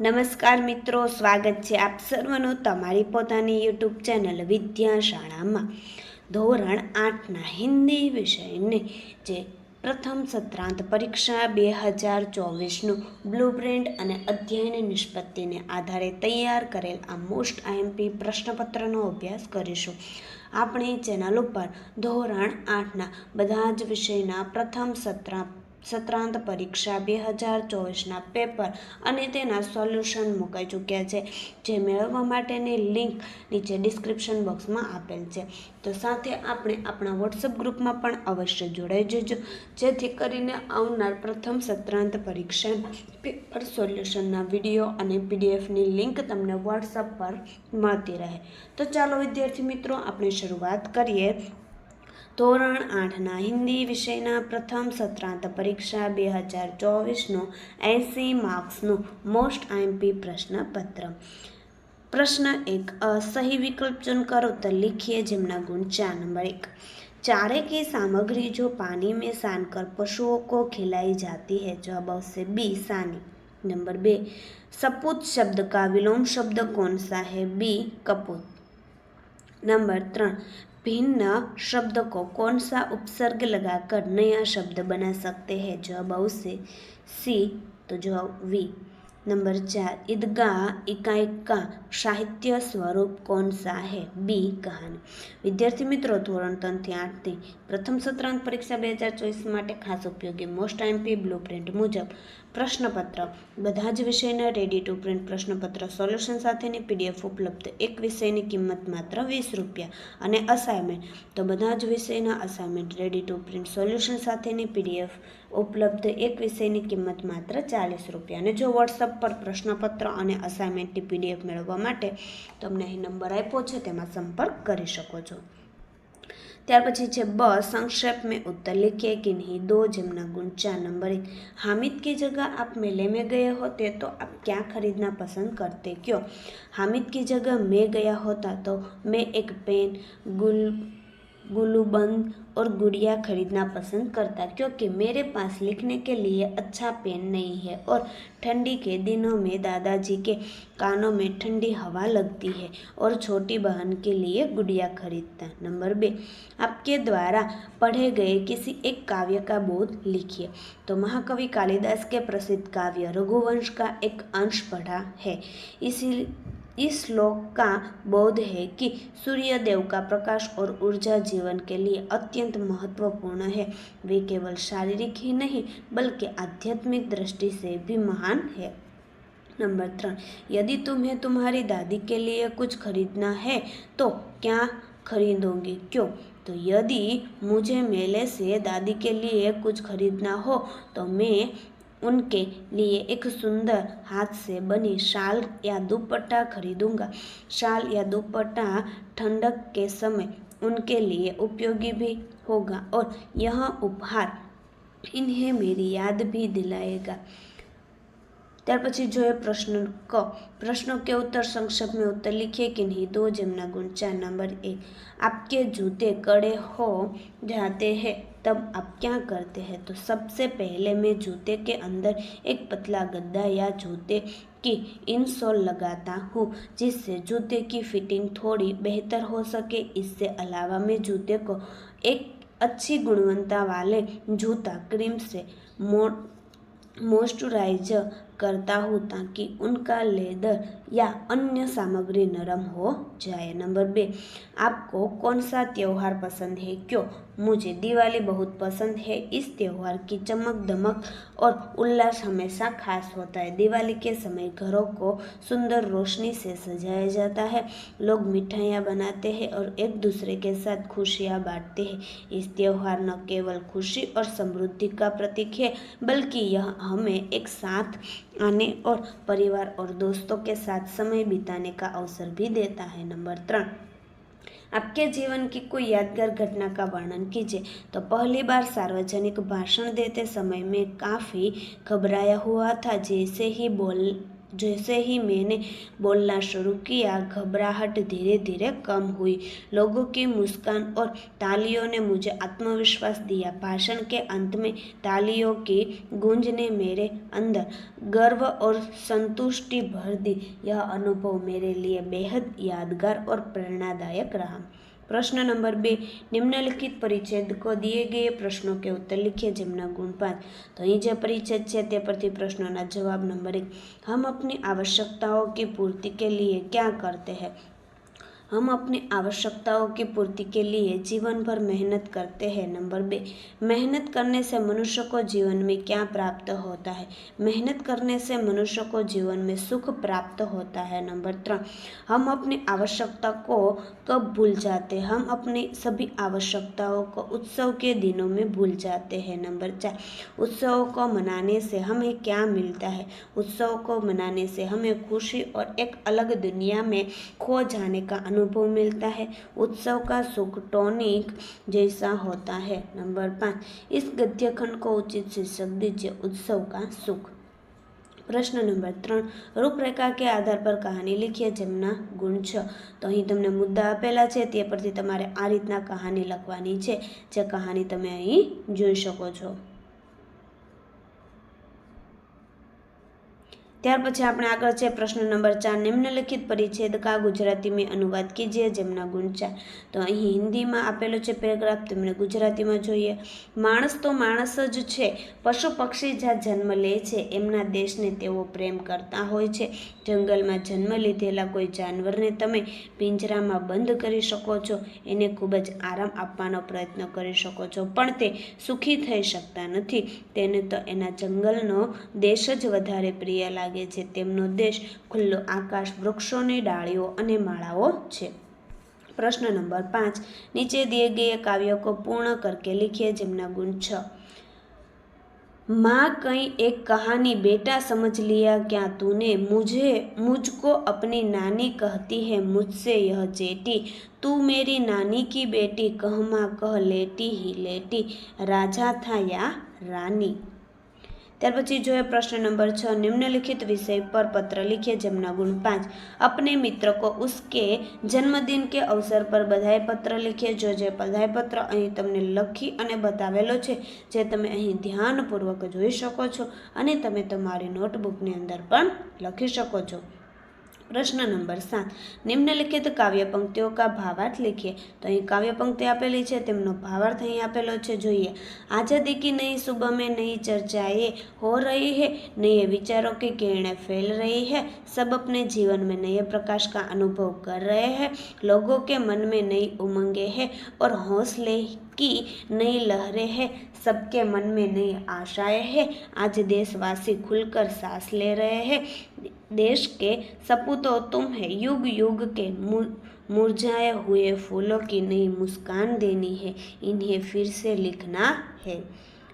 નમસ્કાર મિત્રો, સ્વાગત છે આપ સર્વનું તમારી પોતાની યુટ્યુબ ચેનલ વિદ્યાશાળામાં. ધોરણ આઠના હિન્દી વિષયની જે પ્રથમ સત્રાંત પરીક્ષા બે હજાર ચોવીસનું બ્લુપ્રિન્ટ અને અધ્યયન નિષ્પત્તિને આધારે તૈયાર કરેલ આ મોસ્ટ આઈએમપી પ્રશ્નપત્રનો અભ્યાસ કરીશું. આપણી ચેનલ ઉપર ધોરણ આઠના બધા જ વિષયના પ્રથમ સત્રા સત્રાંત પરીક્ષા બે હજાર ચોવીસના પેપર અને તેના સોલ્યુશન મુકાઈ ચૂક્યા છે, જે મેળવવા માટેની લિંક નીચે ડિસ્ક્રિપ્શન બોક્સમાં આપેલ છે. તો સાથે આપણે આપણા વોટ્સઅપ ગ્રુપમાં પણ અવશ્ય જોડાઈ જજો, જેથી કરીને આવનાર પ્રથમ સત્રાંત પરીક્ષાના પેપર સોલ્યુશનના વીડિયો અને પીડીએફની લિંક તમને વોટ્સઅપ પર મળતી રહે. તો ચાલો વિદ્યાર્થી મિત્રો, આપણે શરૂઆત કરીએ. ધોરણ આઠના હિન્દી વિષયના પ્રથમ સત્રાંત પરીક્ષા બે હજાર ચોવીસનું એંસી માર્ક્સનું મોસ્ટ આઈએમપી પ્રશ્નપત્ર प्रश्न एक अ, सही विकल्प चुनकर उत्तर लिखिए जिमना गुण चार नंबर एक चारे की सामग्री जो पानी में सान कर पशुओं को खिलाई जाती है जवाब से बी सानी नंबर बे सपूत शब्द का विलोम शब्द कौन सा है बी कपूत नंबर त्रण भिन्न शब्द को कौन सा उपसर्ग लगाकर नया शब्द बना सकते हैं जवाब से सी तो जवाब वी नंबर चार ईदगाह इकाई का સાહિત્ય સ્વરૂપ કોણ સા હે બી કહાની વિદ્યાર્થી મિત્રો ધોરણ ત્રણથી આઠથી પ્રથમ સત્રાંત પરીક્ષા બે હજાર ચોવીસ માટે ખાસ ઉપયોગી મોસ્ટ આઈમપી બ્લુ પ્રિન્ટ મુજબ પ્રશ્નપત્ર. બધા જ વિષયના રેડી ટુ પ્રિન્ટ પ્રશ્નપત્ર સોલ્યુશન સાથેની પીડીએફ ઉપલબ્ધ એક વિષયની કિંમત માત્ર વીસ રૂપિયા અને અસાઇનમેન્ટ તો બધા જ વિષયના assignment ready to print solution સાથેની પીડીએફ ઉપલબ્ધ એક વિષયની કિંમત માત્ર ચાલીસ રૂપિયા. અને જો વોટ્સઅપ પર પ્રશ્નપત્ર અને અસાઇનમેન્ટની પીડીએફ મેળવવા માટે તમને અહીં નંબર આપ્યો છે, તેમાં સંપર્ક કરી શકો છો. ત્યાર પછી છે બ संक्षेप में उत्तर लिखिए कि नहीं दो जमना गुण चार नंबर एक हामिद की जगह आप मेले में गए होते तो आप क्या खरीदना पसंद करते क्यों हामिद की जगह मैं गया होता तो मैं एक पेन गुल गुलूबंद और गुड़िया खरीदना पसंद करता, क्योंकि मेरे पास लिखने के लिए अच्छा पेन नहीं है और ठंडी के दिनों में दादाजी के कानों में ठंडी हवा लगती है और छोटी बहन के लिए गुड़िया खरीदता। नंबर बे, आपके द्वारा पढ़े गए किसी एक काव्य का बोध लिखिए। तो महाकवि कालिदास के प्रसिद्ध काव्य रघुवंश का एक अंश पढ़ा है। इसी इस श्लोक का बोध है कि सूर्य देव का प्रकाश और ऊर्जा जीवन के लिए अत्यंत महत्वपूर्ण है। वे केवल शारीरिक ही नहीं, बल्कि आध्यात्मिक दृष्टि से भी महान है। नंबर तीन, यदि तुम्हें तुम्हारी दादी के लिए कुछ खरीदना है तो क्या खरीदोगे? क्यों? तो यदि मुझे मेले से दादी के लिए कुछ खरीदना हो तो मैं उनके लिए एक सुंदर हाथ से बनी शाल या दुपट्टा खरीदूँगा। शाल या दुपट्टा ठंडक के समय उनके लिए उपयोगी भी होगा और यह उपहार इन्हें मेरी याद भी दिलाएगा। त्यार પછી જોઈએ प्रश्न क प्रश्नों के उत्तर संक्षेप में उत्तर लिखिए कि नहीं दो ગુણ गुंचा नंबर एक आपके जूते कड़े हो जाते हैं तब आप क्या करते हैं? तो सबसे पहले मैं जूते के अंदर एक पतला गद्दा या जूते की इनसोल लगाता हूँ, जिससे जूते की फिटिंग थोड़ी बेहतर हो सके। इससे अलावा मैं जूते को एक अच्छी गुणवत्ता वाले जूता, क्रीम से मो मॉइस्चराइज करता हूँ ताकि उनका लेदर या अन्य सामग्री नरम हो जाए। नंबर बे, आपको कौन सा त्यौहार पसंद है? क्यों? मुझे दिवाली बहुत पसंद है। इस त्यौहार की चमक दमक और उल्लास हमेशा खास होता है। दिवाली के समय घरों को सुंदर रोशनी से सजाया जाता है। लोग मिठाइयाँ बनाते हैं और एक दूसरे के साथ खुशियाँ बांटते हैं। इस त्यौहार न केवल खुशी और समृद्धि का प्रतीक है, बल्कि यह हमें एक साथ आने और परिवार और दोस्तों के साथ समय बिताने का अवसर भी देता है, नंबर त्रण आपके जीवन की कोई यादगार घटना का वर्णन कीजिए। तो पहली बार सार्वजनिक भाषण देते समय में काफ़ी घबराया हुआ था, जैसे ही बोल जैसे ही मैंने बोलना शुरू किया, घबराहट धीरे धीरे कम हुई। लोगों की मुस्कान और तालियों ने मुझे आत्मविश्वास दिया। भाषण के अंत में तालियों की गूंज ने मेरे अंदर गर्व और संतुष्टि भर दी। यह अनुभव मेरे लिए बेहद यादगार और प्रेरणादायक रहा। प्रश्न नंबर बे निम्नलिखित परिच्छेद को दिए गए प्रश्नों के उत्तर लिखिए जिम्न गुण पाँच तो अँ जो परिच्छेद है पर प्रश्नों जवाब नंबर एक हम अपनी आवश्यकताओं की पूर्ति के लिए क्या करते हैं हम अपनी आवश्यकताओं की पूर्ति के लिए जीवन भर मेहनत करते हैं। नंबर बे, मेहनत करने से मनुष्य को जीवन में क्या प्राप्त होता है? मेहनत करने से मनुष्य को जीवन में सुख प्राप्त होता है। नंबर तीन हम अपनी आवश्यकता को कब भूल जाते हैं? हम अपनी सभी आवश्यकताओं को उत्सव के दिनों में भूल जाते हैं। नंबर चार, उत्सव को मनाने से हमें क्या मिलता है? उत्सव को मनाने से हमें खुशी और एक अलग दुनिया में खो जाने का अनुभव अनुभव मिलता है उत्सव का सुख टॉनिक जैसा होता है नंबर पाँच इस गद्य खंड को उचित शीर्षक दीजिए उत्सव का सुख પ્રશ્ન નંબર ત્રણ રૂપરેખા કે આધાર પર કહાની લીખીએ જેમના ગુણ છ તો અહીં તમને મુદ્દા આપેલા છે તે પરથી તમારે આ રીતના કહાની લખવાની છે જે કહાની તમે અહીં જોઈ શકો છો ત્યાર પછી આપણે આગળ છે પ્રશ્ન નંબર ચાર. નિમ્નલિખિત પરિચ્છેદ કા ગુજરાતી મેં અનુવાદ કીજીએ જેમના ગુણ ચાર તો અહીં હિન્દીમાં આપેલો છે પેરેગ્રાફ તમને ગુજરાતીમાં જોઈએ. માણસ તો માણસ જ છે. પશુ પક્ષી જ્યાં જન્મ લે છે, એમના દેશને તેઓ પ્રેમ કરતા હોય છે. જંગલમાં જન્મ લીધેલા કોઈ જાનવરને તમે પિંજરામાં બંધ કરી શકો છો. એને ખૂબ જ આરામ આપવાનો પ્રયત્ન કરી શકો છો. પણ તે સુખી થઈ શકતા નથી. તેને તો એના જંગલનો દેશ જ વધારે પ્રિય લાગે લાગે છે તેમનો દેશ ખુલ્લો આકાશ વૃક્ષોની ડાળીઓ અને માળાઓ છે પ્રશ્ન નંબર પાંચ નીચે દિએ ગયે કાવ્ય કો પૂર્ણ કરકે લિખીએ જેમના ગુણ છ माँ कहीं एक कहानी बेटा समझ लिया क्या तूने मुझे मुझको अपनी नानी कहती है मुझसे यह चेटी तू मेरी नानी की बेटी कह माँ कह लेटी ही लेटी राजा था या रानी ત્યાર પછી જોઈએ પ્રશ્ન નંબર છ, નિમ્નલિખિત વિષય પર પત્ર લીખીએ જેમના ગુણ પાંચ. અપને મિત્ર કો ઉસકે જન્મદિન કે અવસર પર બધાય પત્ર લીખીએ. જો જે બધાએ પત્ર અહીં તમને લખી અને બતાવેલો છે, જે તમે અહીં ધ્યાનપૂર્વક જોઈ શકો છો અને તમે તમારી નોટબુકની અંદર પણ લખી શકો છો. પ્રશ્ન નંબર સાત નિમ્નલિખિત કાવ્ય પંક્તિઓ કા ભાવાર્થ લીખીએ તો અહીં કાવ્ય પંક્તિ આપેલી છે તેમનો ભાવાર્થ અહીં આપેલો છે જોઈએ आज़ादी की नई सुबह में नई चर्चाएं हो रही है नए विचारों की किरणें फैल रही है सब अपने जीवन में नए प्रकाश का अनुभव कर रहे हैं लोगों के मन में नई उमंगें हैं और हौसले की नई लहरें हैं, सबके मन में नई आशाएँ हैं। आज देशवासी खुलकर सांस ले रहे हैं। देश के सपूतों, तुम है युग युग के मुरझाए हुए फूलों की नई मुस्कान देनी है, इन्हें फिर से लिखना है।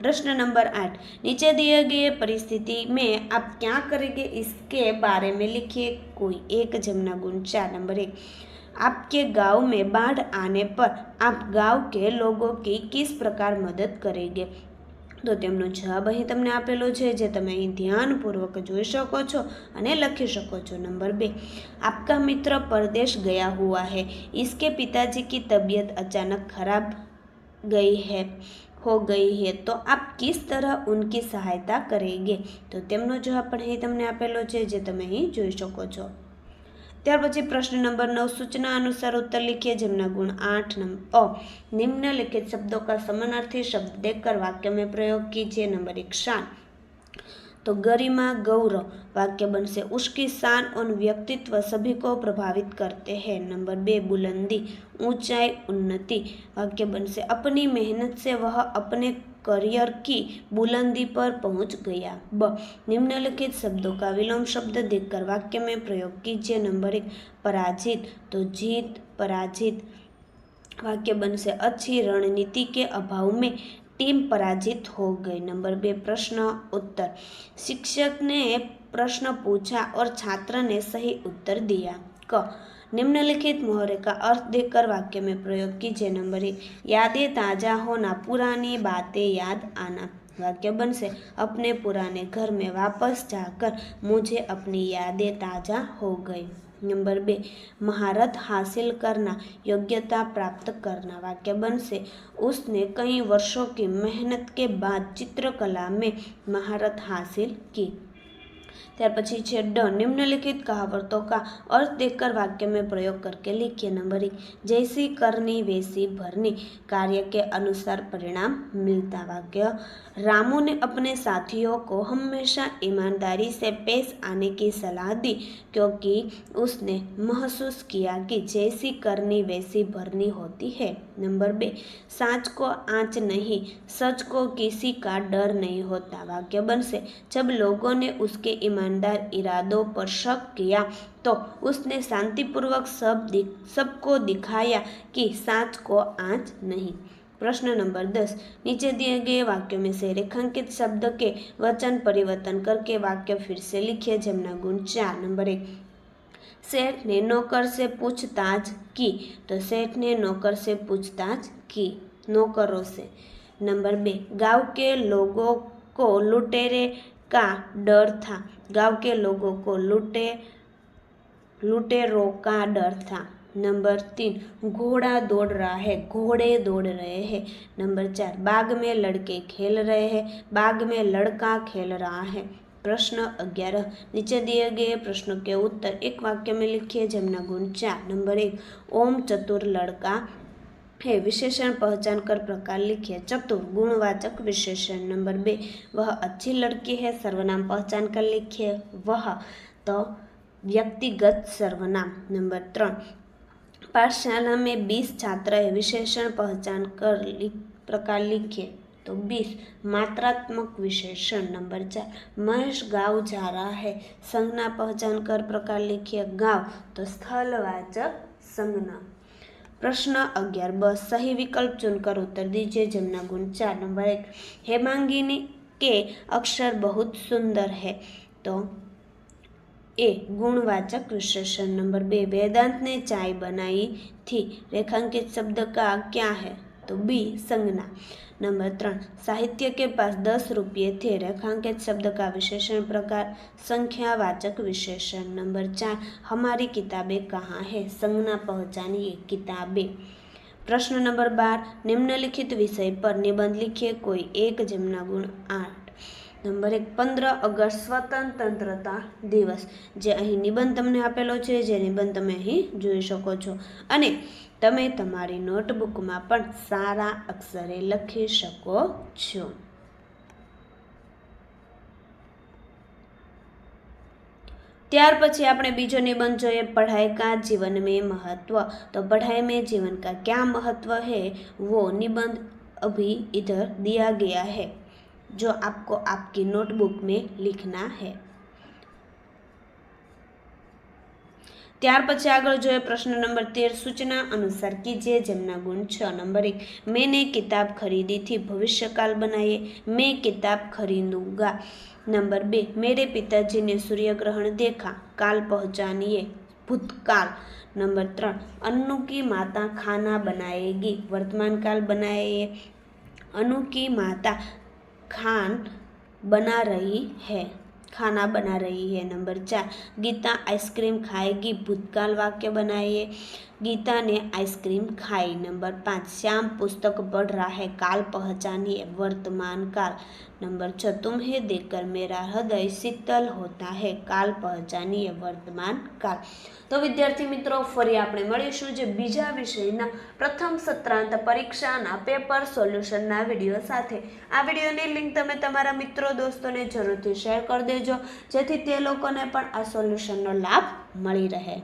प्रश्न नंबर आठ, नीचे दिए गए परिस्थिति में आप क्या करेंगे? इसके बारे में लिखिए। कोई एक जमना गुण चार नंबर एक। આપકે गांव में बाढ़ आने पर आप गांव के लोगों की किस प्रकार मदद करेंगे? તો તેમનો જવાબ અહીં તમને આપેલો છે જે તમે અહીં ધ્યાનપૂર્વક જોઈ શકો છો અને લખી શકો છો. નંબર બે, આપકા મિત્ર પરદેશ ગયા હુआ है इसके પિતાજી કી તબિયત અચાનક ખરાબ ગઈ હે, હો ગઈ હે, તો આપ કિસ તરહ ઉનકી સહાયતા કરેગે? તો તેમનો જવાબ પણ અહીં તમને આપેલો છે જે તમે અહીં જોઈ શકો છો. ત્યાર પછી પ્રશ્ન નંબર नौ सूचना अनुसार उत्तर लिखिए जमना गुण आठ नंबर ओ निम्नलिखित शब्दों का समानार्थी शब्द देखकर वाक्य में प्रयोग कीजिए नंबर एक शान तो गरिमा गौरव वाक्य बन से उसकी शान और व्यक्तित्व सभी को प्रभावित करते हैं नंबर बे बुलंदी ऊंचाई उन्नति वाक्य बन से अपनी मेहनत से वह अपने करियर की बुलंदी पर पहुँच गया ब निम्नलिखित शब्दों का विलोम शब्द देखकर वाक्य में प्रयोग कीजिए नंबर एक पराजित तो जीत पराजित वाक्य बन से अच्छी रणनीति के अभाव में टीम पराजित हो गई नंबर बे प्रश्न उत्तर शिक्षक ने प्रश्न पूछा और छात्र ने सही उत्तर दिया क निम्नलिखित मोहरे का अर्थ देखकर वाक्य में प्रयोग कीजिए। नंबर एक, यादें ताज़ा होना, पुरानी बातें याद आना। वाक्य बन से अपने पुराने घर में वापस जाकर मुझे अपनी यादें ताज़ा हो गई। नंबर बे, महारत हासिल करना, योग्यता प्राप्त करना। वाक्य बन से उसने कई वर्षों की मेहनत के बाद चित्रकला में महारत हासिल की। ત્યાર પછી છે ડ નિમ્નલિખિત કહાવતોं का अर्थ देकर वाक्य में प्रयोग करके लिखिए नंबर एक जैसी करनी वैसी भरनी कार्य के अनुसार परिणाम मिलता वाक्य रामू ने अपने साथियों को हमेशा ईमानदारी से पेश आने की सलाह दी क्योंकि उसने महसूस किया कि जैसी करनी वैसी भरनी होती है नंबर बे साँच को आँच नहीं सच को किसी का डर नहीं होता वाक्य बन से जब लोगों ने उसके ईमानदार इरादों पर शक किया तो उसने शांतिपूर्वक सब दिख सबको दिखाया कि साँच को आँच नहीं। प्रश्न नंबर दस। नीचे दिए गए वाक्यों में से रेखांकित शब्द के वचन परिवर्तन करके वाक्य फिर से लिखिए, जमना गुण चार, नंबर एक। सेठ ने नौकर से पूछताछ की तो सेठ ने नौकर से पूछताछ की, नौकरों से। नंबर बे। गाँव के लोगों को लुटेरे का डर था। गाँव के लोगों को लुटे, लुटेरों का डर था। नंबर तीन, घोड़ा दौड़ रहा है, घोड़े दौड़ रहे हैं। नंबर चार, बाग में लड़के खेल रहे हैं, बाग में लड़का खेल रहा है। प्रश्न ग्यारह, नीचे दिए गए प्रश्नों के उत्तर एक वाक्य में लिखिए जमना गुण चार। नंबर एक, ओम चतुर लड़का है विशेषण पहचान कर प्रकार लिखिए। चतुर गुणवाचक विशेषण नंबर बे, वह अच्छी लड़की है, सर्वनाम पहचान कर लिखिए। वह तो व्यक्तिगत सर्वनाम नंबर त्रण। पाठशाला में बीस छात्र है, विशेषण पहचान कर लिख, प्रकार लिखिए। तो बीस, मात्रात्मक विशेषण नंबर चार। महेश गाँव जा रहा है, संज्ञा पहचान कर प्रकार लिखिए। गाँव तो स्थलवाचक संज्ञा। प्रश्न अग्यार बस सही विकल्प चुनकर उत्तर दीजिए जमुना गुण चार नंबर एक हेमांगिनी के अक्षर बहुत सुंदर है तो ए गुणवाचक विशेषण नंबर बे वेदांत ने चाय बनाई थी रेखांकित शब्द का क्या है तो बी संज्ञा नंबर त्रण साहित्य के पास दस रुपये थे रेखांकित शब्द का विशेषण प्रकार संख्यावाचक विशेषण नंबर चार हमारी किताबें कहाँ है संज्ञा पहचानिए किताबें प्रश्न नंबर बार निम्नलिखित विषय पर निबंध लिखिए कोई एक जमुना गुण आठ નંબર એક પંદર ઓગસ્ટ સ્વતંત્રતા દિવસ જે અહીં નિબંધ તમને આપેલો છે જે નિબંધ તમે અહીં જોઈ શકો છો અને તમે તમારી નોટબુકમાં પણ સારા અક્ષરે લખી શકો છો ત્યાર પછી આપણે બીજો નિબંધ જોઈએ पढ़ाई का जीवन में महत्व तो पढ़ाई में जीवन का क्या महत्व है वो निबंध अभी इधर दिया गया है जो आपको आपकी नोटबुक में लिखना है। त्यार आग जो है प्रश्न नंबर तेर सूचना अनुसार कीजिए जमना गुण छ नंबर एक मैंने किताब खरीदी थी भविष्य काल बनाए मैं किताब खरीदूँगा नंबर बे मेरे पिताजी ने सूर्य ग्रहण देखा काल पहुंचानिए भूतकाल नंबर तरह अनु की माता खाना बनाएगी वर्तमान काल बनाए अनु की माता खान बना रही है। खाना बना रही है। नंबर चार, गीता आइसक्रीम खाएगी, भूतकाल वाक्य बनाइए। गीता ने आइसक्रीम खाई नंबर पाँच श्याम पुस्तक पढ़ रहा है काल पहचानिए वर्तमान काल नंबर छः तुम्हें देखकर मेरा हृदय शीतल होता है काल पहचानिए વર્તમાન કાળ તો વિદ્યાર્થી મિત્રો ફરી આપણે મળીશું જે બીજા વિષયના પ્રથમ સત્રાંત પરીક્ષાના પેપર સોલ્યુશનના વિડીયો સાથે આ વિડીયોની લિંક તમે તમારા મિત્રો દોસ્તોને જરૂરથી શેર કરી દેજો જેથી તે લોકોને પણ આ સોલ્યુશનનો લાભ મળી રહે